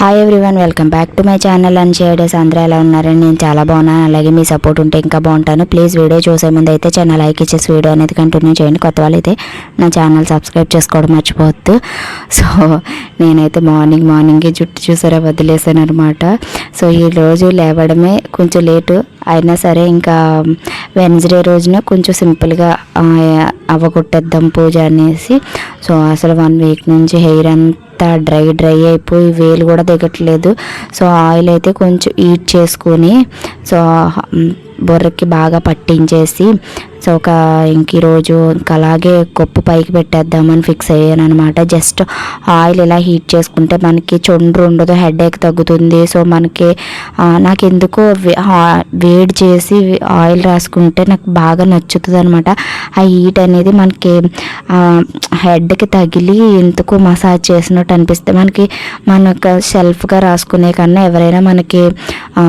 Hi everyone welcome back to my channel and షేడేస్ అందరూ ఎలా ఉన్నారని నేను చాలా బాగున్నాను. అలాగే మీ సపోర్ట్ ఉంటే ఇంకా బాగుంటాను. ప్లీజ్ వీడియో చూసే ముందు అయితే ఛానల్ లైక్ ఇచ్చేసి వీడియో అనేది కంటిన్యూ చేయండి. కొత్త వాళ్ళైతే నా ఛానల్ సబ్స్క్రైబ్ చేసుకోవడం మర్చిపోవద్దు. సో నేనైతే మార్నింగ్ మార్నింగే జుట్టు చూసారా వదిలేసాను అనమాట సో ఈ రోజు లేవడమే కొంచెం లేటు అయినా సరే ఇంకా వెన్స్డే రోజున కొంచెం సింపుల్గా అవ్వగొట్టేద్దాం పూజ అనేసి. సో అసలు వన్ వీక్ నుంచి హెయిర్ అంతా డ్రై డ్రై అయిపోయి వేలు కూడా దిగట్లేదు. సో ఆయిల్ అయితే కొంచెం హీట్ చేసుకొని సో బొర్రకి బాగా పట్టించేసి సో ఒక ఇంక ఈరోజు ఇంకా అలాగే కొప్పు పైకి పెట్టేద్దామని ఫిక్స్ అయ్యాను అనమాట జస్ట్ ఆయిల్ ఇలా హీట్ చేసుకుంటే మనకి చొండ్రు ఉండదు హెడేక్ తగ్గుతుంది. సో మనకి నాకు ఎందుకో వేడి చేసి ఆయిల్ రాసుకుంటే నాకు బాగా నచ్చుతుంది అనమాట ఆ హీట్ అనేది మనకి హెడ్కి తగిలి ఎందుకు మసాజ్ చేసినట్టు అనిపిస్తే మనకి మనకు సెల్ఫ్గా రాసుకునే కన్నా ఎవరైనా మనకి ఆ,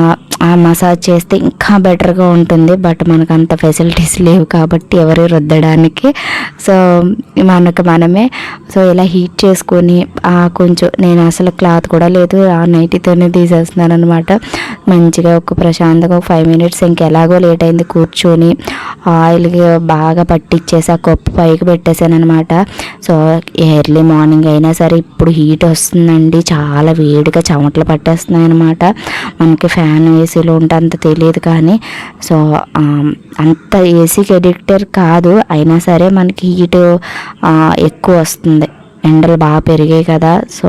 మసాజ్ చేస్తే ఇంకా బెటర్గా ఉంటుంది బట్ మనకు అంత ఫెసిలిటీస్ లేవు కాబట్టి ఎవరు రుద్దడానికి. సో మనకు మనమే సో ఇలా హీట్ చేసుకొని కొంచెం నేను అసలు క్లాత్ కూడా లేదు ఆ నైటీతోనే తీసేస్తున్నాను అనమాట మంచిగా ఒక ప్రశాంతంగా ఒక ఫైవ్ మినిట్స్ ఇంకెలాగో లేట్ అయింది కూర్చొని ఆయిల్ బాగా పట్టించేసి ఆ కప్పు పైకి పెట్టేశాను అనమాట సో ఎర్లీ మార్నింగ్ అయినా సరే ఇప్పుడు హీట్ వస్తుందండి చాలా వేడిగా చెమటలు పట్టేస్తున్నాయి అనమాట మనకి ఫ్యాన్ ఏసీలో ఉంటే అంత తెలియదు కానీ సో అంత ఏసీకి ఎడిక్టర్ కాదు. అయినా సరే మనకి హీట్ ఎక్కువ వస్తుంది. ఎండలు బాగా పెరిగాయి కదా. సో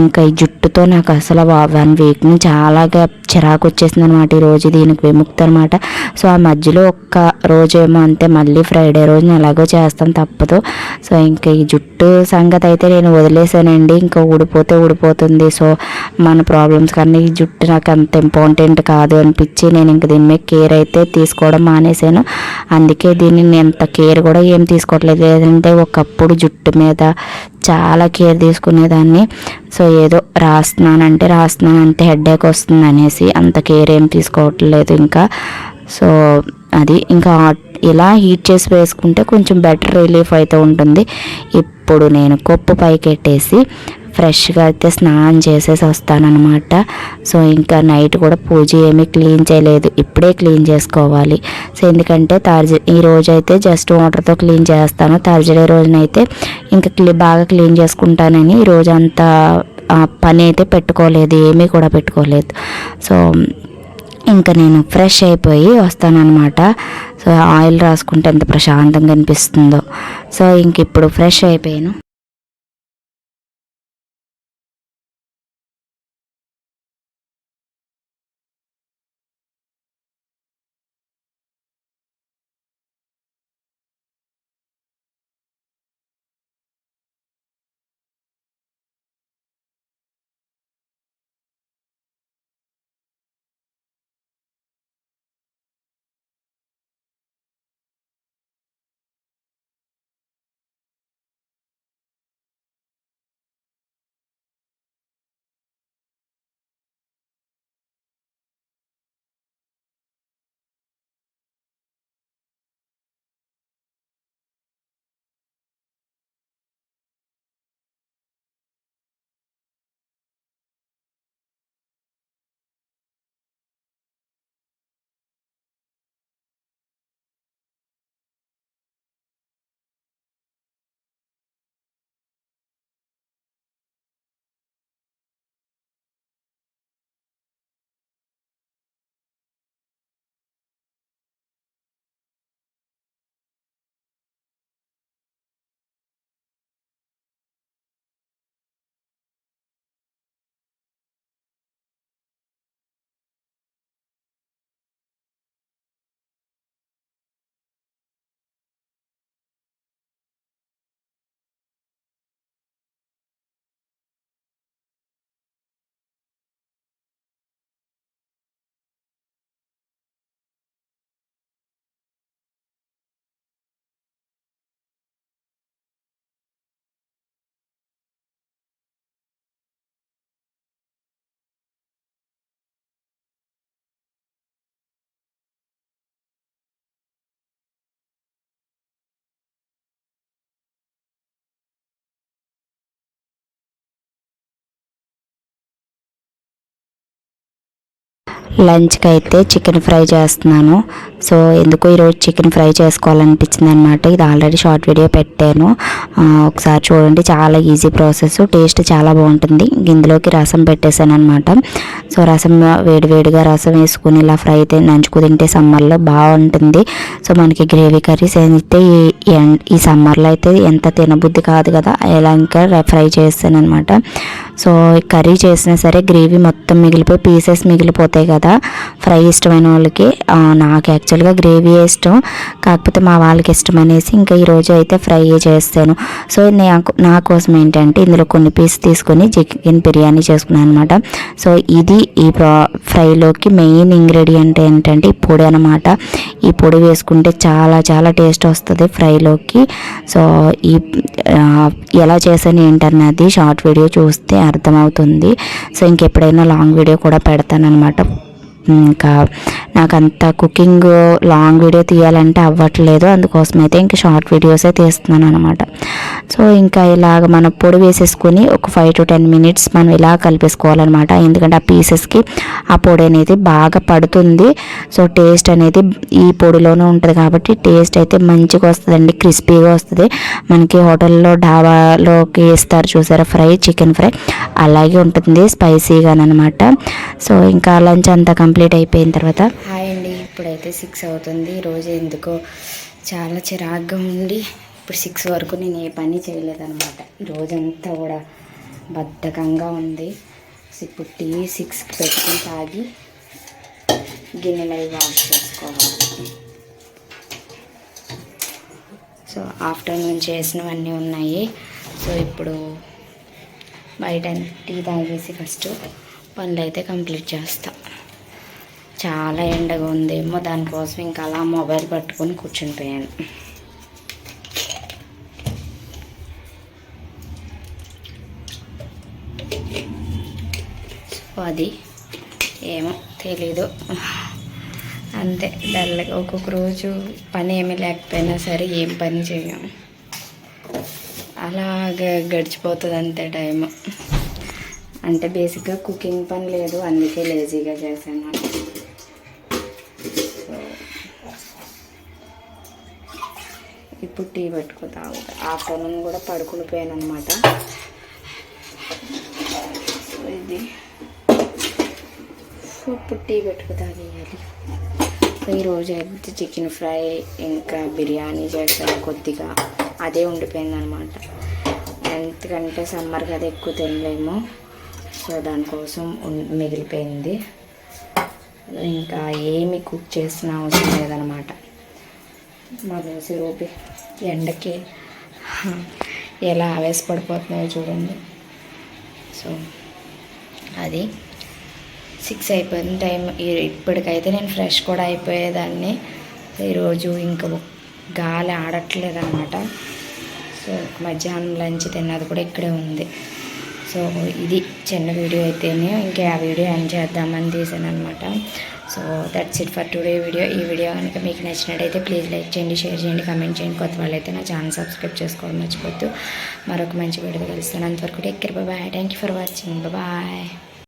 ఇంకా ఈ జుట్టుతో నాకు అసలు వన్ వీక్ నుంచి చాలాగా చిరాకు వచ్చేసింది అనమాట ఈరోజు దీనికి విముక్తి అనమాట సో ఆ మధ్యలో ఒక్క రోజేమో అంతే మళ్ళీ ఫ్రైడే రోజు నేను ఎలాగో చేస్తాను తప్పదు. సో ఇంకా ఈ జుట్టు సంగతి అయితే నేను వదిలేసానండి. ఇంకా ఊడిపోతే ఊడిపోతుంది. సో మన ప్రాబ్లమ్స్ కానీ ఈ జుట్టు నాకు అంత ఇంపార్టెంట్ కాదు అనిపించి నేను ఇంక దీని మీద కేర్ అయితే తీసుకోవడం మానేశాను. అందుకే దీన్ని నేను ఎంత కేర్ కూడా ఏం తీసుకోవట్లేదు. లేదంటే ఒకప్పుడు జుట్టు మీద చాలా కేర్ తీసుకునేదాన్ని. సో ఏదో రాస్తున్నానంటే రాస్తున్నాను అంతే హెడేక్ వస్తుంది అనేసి అంత కేర్ ఏం తీసుకోవట్లేదు ఇంకా. సో అది ఇంకా ఇలా హీట్ చేసి వేసుకుంటే కొంచెం బెటర్ రిలీఫ్ అయితే ఉంటుంది. ఇప్పుడు నేను కొప్పు పైకెట్టేసి ఫ్రెష్గా అయితే స్నానం చేసేసి వస్తానన్నమాట. సో ఇంకా నైట్ కూడా పూజ ఏమీ క్లీన్ చేయలేదు. ఇప్పుడే క్లీన్ చేసుకోవాలి. సో ఎందుకంటే తార్జ ఈ రోజైతే అయితే జస్ట్ వాటర్తో క్లీన్ చేస్తాను. తార్జడే రోజునైతే ఇంకా క్లీ బాగా క్లీన్ చేసుకుంటానని ఈ రోజు అంతా పని అయితే పెట్టుకోలేదు. ఏమీ కూడా పెట్టుకోలేదు. సో ఇంకా నేను ఫ్రెష్ అయిపోయి వస్తానన్నమాట. సో ఆయిల్ రాసుకుంటే ఎంత ప్రశాంతంగా అనిపిస్తుందో. సో ఇంక ఇప్పుడు ఫ్రెష్ అయిపోయాను. లంచ్కి అయితే చికెన్ ఫ్రై చేస్తున్నాను. సో ఎందుకు ఈరోజు చికెన్ ఫ్రై చేసుకోవాలనిపించింది అనమాట ఇది ఆల్రెడీ షార్ట్ వీడియో పెట్టాను. ఒకసారి చూడండి. చాలా ఈజీ ప్రాసెస్. టేస్ట్ చాలా బాగుంటుంది. ఇందులోకి రసం పెట్టేశాను అనమాట సో రసం వేడివేడిగా రసం వేసుకుని ఇలా ఫ్రై అయితే నంచుకు తింటే సమ్మర్లో బాగుంటుంది. సో మనకి గ్రేవీ కర్రీస్ అయితే ఈ ఎన్- ఈ సమ్మర్లో అయితే ఎంత తినబుద్ధి కాదు కదా. ఇలా ఇంకా ఫ్రై చేస్తాను అనమాట సో కర్రీ చేసినా సరే గ్రేవీ మొత్తం మిగిలిపోయి పీసెస్ మిగిలిపోతాయి కదా. ఫ్రై ఇష్టమైన వాళ్ళకి నాకు యాక్చువల్గా గ్రేవీ ఇష్టం. కాకపోతే మా వాళ్ళకి ఇష్టం అనేసి ఇంకా ఈరోజు అయితే ఫ్రై చేస్తాను. సో నాకు నా కోసం ఏంటంటే ఇందులో కొన్ని పీస్ తీసుకొని చికెన్ బిర్యానీ చేసుకున్నాను అనమాట సో ఇది ఈ ఫ్రైలోకి మెయిన్ ఇంగ్రీడియంట్ ఏంటంటే ఈ పొడి అనమాట ఈ పొడి వేసుకుంటే చాలా చాలా టేస్ట్ వస్తుంది ఫ్రైలోకి. సో ఈ ఎలా చేశాను ఏంటన్నది షార్ట్ వీడియో చూస్తే అర్థమవుతుంది. సో ఇంకెప్పుడైనా లాంగ్ వీడియో కూడా పెడతానమాట Mm, God. నాకు అంత కుకింగ్ లాంగ్ వీడియో తీయాలంటే అవ్వట్లేదు. అందుకోసం అయితే ఇంకా షార్ట్ వీడియోసే తీస్తున్నాను అనమాట సో ఇంకా ఇలాగ మన పొడి వేసేసుకొని ఒక ఫైవ్ టు టెన్ మినిట్స్ మనం ఇలా కలిపేసుకోవాలన్నమాట. ఎందుకంటే ఆ పీసెస్కి ఆ పొడి అనేది బాగా పడుతుంది. సో టేస్ట్ అనేది ఈ పొడిలోనే ఉంటుంది కాబట్టి టేస్ట్ అయితే మంచిగా వస్తుందండి. క్రిస్పీగా వస్తుంది. మనకి హోటల్లో డాబాలోకి ఇస్తారు చూసారా? ఫ్రై చికెన్ ఫ్రై అలాగే ఉంటుంది. స్పైసీగా అనమాట సో ఇంకా లంచ్ అంతా కంప్లీట్ అయిపోయిన తర్వాత హాయ్ అండి. ఇప్పుడైతే సిక్స్ అవుతుంది. రోజు ఎందుకో చాలా చిరాగ్గా ఉండి ఇప్పుడు సిక్స్ వరకు నేను ఏ పని చేయలేదన్నమాట. రోజంతా కూడా బద్ధకంగా ఉంది. ఇప్పుడు టీ సిక్స్కి పెట్టుకుని తాగి గిన్నెలు అవి వాష్ చేసుకోవాలి. సో ఆఫ్టర్నూన్ చేసినవన్నీ ఉన్నాయి. సో ఇప్పుడు బయట టీ తాగేసి ఫస్ట్ పనులు అయితే కంప్లీట్ చేస్తా. చాలా ఎండగా ఉందేమో దానికోసం ఇంకా అలా మొబైల్ పట్టుకొని కూర్చునిపోయాను సో అది ఏమో తెలీదు. అంతే డల్గా ఒక్కొక్క రోజు పని ఏమీ లేకపోయినా సరే ఏం పని చేయం అలా గడిచిపోతుంది అంతే టైం అంటే బేసిక్గా కుకింగ్ పని లేదు అందుకే లేజీగా చేశాను. ఇప్పుడు టీ పెట్టుకో తాగుతా ఆఫ్టర్నూన్ కూడా పడుకుని పోయాను అనమాట ఇది. సో ఇప్పుడు టీ పెట్టుకు తాగేయాలి ఈరోజు అయితే చికెన్ ఫ్రై ఇంకా బిర్యానీ చేస్తాను కొద్దిగా. అదే ఉండిపోయింది అనమాట ఎందుకంటే సమ్మర్ కదా ఎక్కువ తినలేము. సో దానికోసం మిగిలిపోయింది. ఇంకా ఏమి కుక్ చేసిన అవసరం లేదనమాట మా దోశ రూపి ఎండకి ఎలా ఆవేశపడిపోతున్నాయో చూడండి. సో అది సిక్స్ అయిపోయింది టైం ఇప్పటికైతే నేను ఫ్రెష్ కూడా అయిపోయేదాన్ని. ఈరోజు ఇంకా గాలి ఆడట్లేదు అనమాట సో మధ్యాహ్నం లంచ్ తిన్నది కూడా ఇక్కడే ఉంది. సో ఇది చిన్న వీడియో అయితేనే ఇంకా ఆ వీడియో ఎండ్ చేద్దామని తీసాను అనమాట so that's it for today video ఈ వీడియో కనుక మీకు నచ్చినట్టయితే ప్లీజ్ లైక్ చేయండి షేర్ చేయండి కమెంట్ చేయండి. కొత్త వాళ్ళైతే నా ఛానల్ సబ్స్క్రైబ్ చేసుకోవడం మర్చిపోద్దు మరొక మంచి వీడియో కలుస్తాను. అంతవరకు take care bye thank you for watching bye